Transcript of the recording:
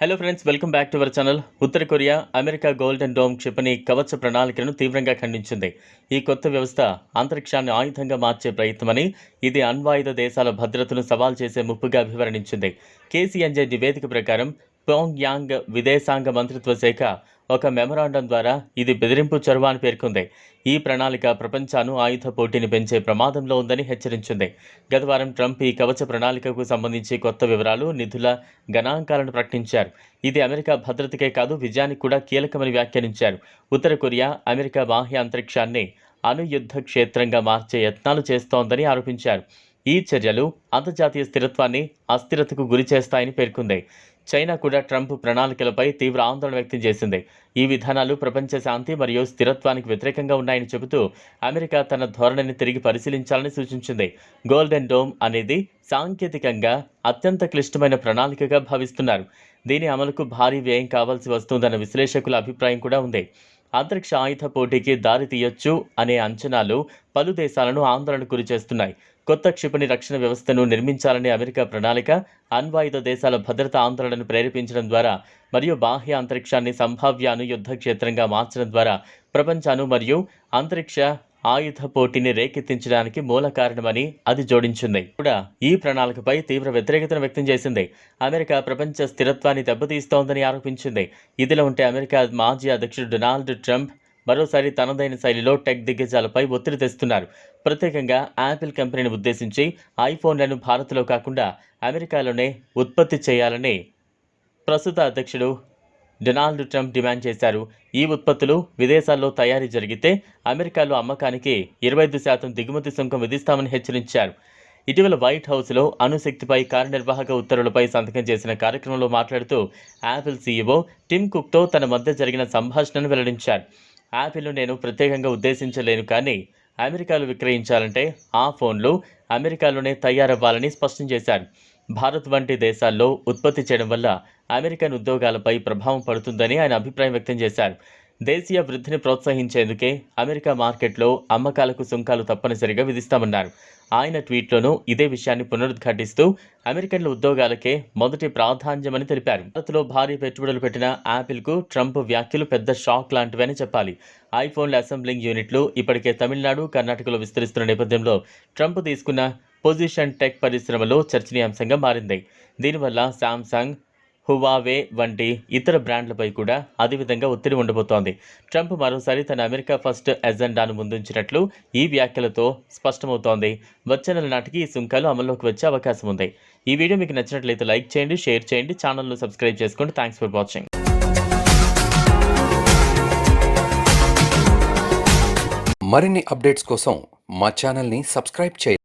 Hello friends welcome back to our channel Uttara Korea America golden dome క్షిపణి కవచ ప్రణాళికను తీవ్రంగా ఖండించింది. ఈ కొత్త వ్యవస్థ అంతరిక్షాన్ని ఆయుధంగా మార్చే ప్రయత్నమని ఇది అణ్వాయుధ దేశాల భద్రతను సవాల్ చేసే ముప్పుగా అభివర్ణించింది. కేసీఎన్జే నివేదిక ప్రకారం పోంగ్ యాంగ్ విదేశాంగ మంత్రిత్వ శాఖ ఒక మెమరాండం ద్వారా ఇది బెదిరింపు చొరవ అని పేర్కొంది. ఈ ప్రణాళిక ప్రపంచాను ఆయుధ పోటీని పెంచే ప్రమాదంలో ఉందని హెచ్చరించింది. గత వారం ట్రంప్ ఈ కవచ ప్రణాళికకు సంబంధించి కొత్త వివరాలు నిధుల గణాంకాలను ప్రకటించారు. ఇది అమెరికా భద్రతకే కాదు విజయానికి కూడా కీలకమని వ్యాఖ్యానించారు. ఉత్తర కొరియా అమెరికా బాహ్య అంతరిక్షాన్ని అణుయుద్ధ క్షేత్రంగా మార్చే యత్నాలు చేస్తోందని ఆరోపించారు. ఈ చర్యలు అంతర్జాతీయ స్థిరత్వాన్ని అస్థిరతకు గురి చేస్తాయని పేర్కొంది. చైనా కూడా ట్రంప్ ప్రణాళికలపై తీవ్ర ఆందోళన వ్యక్తం చేసింది. ఈ విధానాలు ప్రపంచ శాంతి మరియు స్థిరత్వానికి వ్యతిరేకంగా ఉన్నాయని చెబుతూ అమెరికా తన ధోరణిని తిరిగి పరిశీలించాలని సూచించింది. గోల్డెన్ డోమ్ అనేది సాంకేతికంగా అత్యంత క్లిష్టమైన ప్రణాళికగా భావిస్తున్నారు. దీని అమలుకు భారీ వ్యయం కావాల్సి వస్తుందన్న విశ్లేషకుల అభిప్రాయం కూడా ఉంది. అంతరిక్ష ఆయుధ పోటీకి దారి తీయొచ్చు అనే అంచనాలు పలు దేశాలను ఆందోళనకు గురిచేస్తున్నాయి కొత్త క్షిపణి రక్షణ వ్యవస్థను నిర్మించాలనే అమెరికా ప్రణాళిక అణ్వాయుధ దేశాల భద్రత ఆందోళనను ప్రేరేపించడం ద్వారా మరియు బాహ్య అంతరిక్షాన్ని సంభావ్య యుద్ధ క్షేత్రంగా మార్చడం ద్వారా ప్రపంచాను మరియు అంతరిక్ష ఆయుధ పోటీని రేకెత్తించడానికి మూల కారణమని అది జోడించింది. కూడా ఈ ప్రణాళికపై తీవ్ర వ్యతిరేకతను వ్యక్తం చేసింది. అమెరికా ప్రపంచ స్థిరత్వాన్ని దెబ్బతీస్తోందని ఆరోపించింది. ఇదిలో ఉంటే అమెరికా మాజీ అధ్యక్షుడు డొనాల్డ్ ట్రంప్ మరోసారి తనదైన శైలిలో టెక్ దిగ్గజాలపై ఒత్తిడి తెస్తున్నారు. ప్రత్యేకంగా యాపిల్ కంపెనీని ఉద్దేశించి ఐఫోన్లను భారత్లో కాకుండా అమెరికాలోనే ఉత్పత్తి చేయాలని ప్రస్తుత అధ్యక్షుడు డొనాల్డ్ ట్రంప్ డిమాండ్ చేశారు. ఈ ఉత్పత్తులు విదేశాల్లో తయారీ జరిగితే అమెరికాలో అమ్మకానికి ఇరవై ఐదు శాతం దిగుమతి సుంకం విధిస్తామని హెచ్చరించారు. ఇటీవల వైట్ హౌస్లో అణుశక్తిపై కార్యనిర్వాహక ఉత్తర్వులపై సంతకం చేసిన కార్యక్రమంలో మాట్లాడుతూ యాపిల్ సీఈఓ టిమ్ కుక్తో తన మధ్య జరిగిన సంభాషణను వెల్లడించారు. యాపిల్ను నేను ప్రత్యేకంగా ఉద్దేశించలేను కానీ అమెరికాలో విక్రయించాలంటే ఆ ఫోన్లు అమెరికాలోనే తయారవ్వాలని స్పష్టం చేశారు. భారత్ వంటి దేశాల్లో ఉత్పత్తి చేయడం వల్ల అమెరికన్ ఉద్యోగాలపై ప్రభావం పడుతుందని ఆయన అభిప్రాయం వ్యక్తం చేశారు. దేశీయ వృద్ధిని ప్రోత్సహించేందుకే అమెరికా మార్కెట్లో అమ్మకాలకు సుంకాలు తప్పనిసరిగా విధిస్తామన్నారు. ఆయన ట్వీట్లోనూ ఇదే విషయాన్ని పునరుద్ఘాటిస్తూ అమెరికన్ల ఉద్యోగాలకే మొదటి ప్రాధాన్యమని తెలిపారు. భారత్లో భారీ పెట్టుబడులు పెట్టిన యాపిల్కు ట్రంప్ వ్యాఖ్యలు పెద్ద షాక్ లాంటివని చెప్పాలి. ఐఫోన్ల అసెంబ్లింగ్ యూనిట్లు ఇప్పటికే తమిళనాడు కర్ణాటకలో విస్తరిస్తున్న నేపథ్యంలో ట్రంప్ తీసుకున్న పొజిషన్ టెక్ పరిశ్రమలో చర్చనీయాంశంగా మారింది. దీనివల్ల శాంసంగ్ హువావే వంటి ఇతర బ్రాండ్లపై కూడా అదేవిధంగా ఒత్తిడి ఉండబోతోంది. ట్రంప్ మరోసారి తన అమెరికా ఫస్ట్ ఎజెండాను ముందుంచినట్లు ఈ వ్యాఖ్యలతో స్పష్టమవుతోంది. వచ్చే నెల నాటికి ఈ సుంకాలు అమల్లోకి వచ్చే అవకాశం ఉంది. ఈ వీడియో మీకు నచ్చినట్లయితే లైక్ చేయండి షేర్ చేయండి ఛానల్ను సబ్స్క్రైబ్ చేసుకోండి. Thanks for watching. మరిన్ని అప్డేట్స్ కోసం మా ఛానల్ని సబ్స్క్రైబ్ చేయండి.